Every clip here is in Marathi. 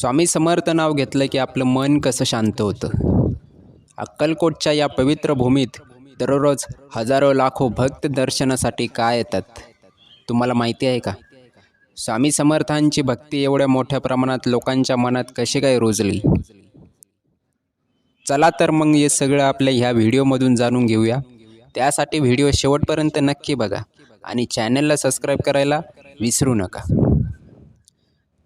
स्वामी समर्थ नाव घेतलं की आपलं मन कसं शांत होतं. अक्कलकोटच्या या पवित्र भूमीत दररोज हजारो लाखो भक्त दर्शनासाठी काय येतात तुम्हाला माहिती आहे का? स्वामी समर्थांची भक्ती एवढ्या मोठ्या प्रमाणात लोकांच्या मनात कशी काय रुजली? चला तर मग हे सगळं आपल्या ह्या व्हिडिओमधून जाणून घेऊया. त्यासाठी व्हिडिओ शेवटपर्यंत नक्की बघा आणि चॅनलला सबस्क्राईब करायला विसरू नका.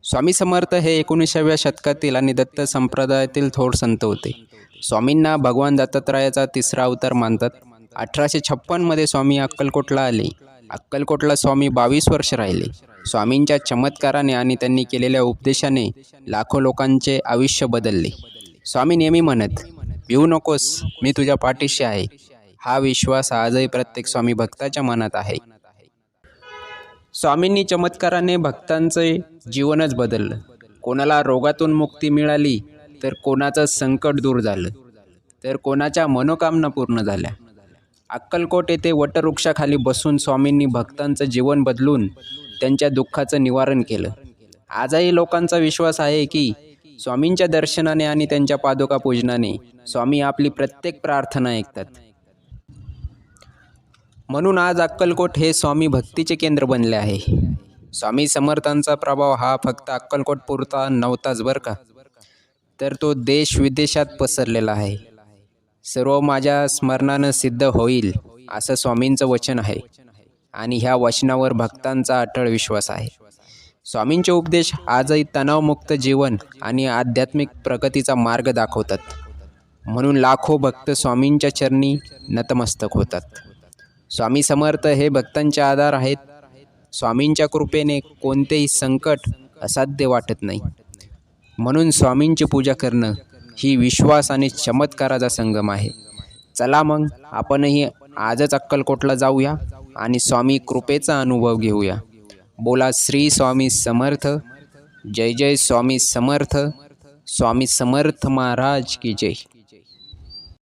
स्वामी समर्थ हे एकोणीसाव्या शतकातील आणि दत्त संप्रदायातील थोर संत होते. स्वामींना भगवान दत्तात्रयाचा तिसरा अवतार मानतात. अठराशे छप्पनमध्ये स्वामी अक्कलकोटला आले. अक्कलकोटला स्वामी बावीस वर्ष राहिले. स्वामींच्या चमत्काराने आणि त्यांनी केलेल्या उपदेशाने लाखो लोकांचे आयुष्य बदलले. स्वामी नेहमी म्हणत भिवू नकोस मी तुझ्या पाठीशी आहे. हा विश्वास आजही प्रत्येक स्वामी भक्ताच्या मनात आहे. स्वामींनी चमत्काराने भक्तांचे जीवनच बदललं. कोणाला रोगातून मुक्ती मिळाली तर कोणाचं संकट दूर झालं. तर कोणाच्या मनोकामना पूर्ण झाल्या. अक्कलकोट येथे वटवृक्षाखाली बसून स्वामींनी भक्तांचं जीवन बदलून त्यांच्या दुःखाचं निवारण केलं. आजही लोकांचा विश्वास आहे की स्वामींच्या दर्शनाने आणि त्यांच्या पादुका पूजनाने स्वामी आपली प्रत्येक प्रार्थना ऐकतात. म्हणून आज अक्कलकोट हे स्वामी भक्तीचे केंद्र बनले आहे. स्वामी समर्थांचा प्रभाव हा फक्त अक्कलकोट पुरता नव्हताच बरं का. तर तो देश विदेशात पसरलेला आहे. सर्व माझ्या स्मरणानं सिद्ध होईल असं स्वामींचं वचन आहे. आणि ह्या वचनावर भक्तांचा अटळ विश्वास आहे. स्वामींचे उपदेश आजही तणावमुक्त जीवन आणि आध्यात्मिक प्रगतीचा मार्ग दाखवतात. म्हणून लाखो भक्त स्वामींच्या चरणी नतमस्तक होतात. स्वामी समर्थ हे भक्तांचे आधार आहेत. स्वामींच्या कृपेने कोणतेही संकट असाध्य वाटत नाही. म्हणून स्वामींची पूजा करणं ही विश्वास आणि चमत्काराचा संगम आहे. चला मग आपणही आजच अक्कलकोटला जाऊया आणि स्वामी कृपेचा अनुभव घेऊया. बोला श्री स्वामी समर्थ जय जय स्वामी समर्थ स्वामी समर्थ महाराज की जय.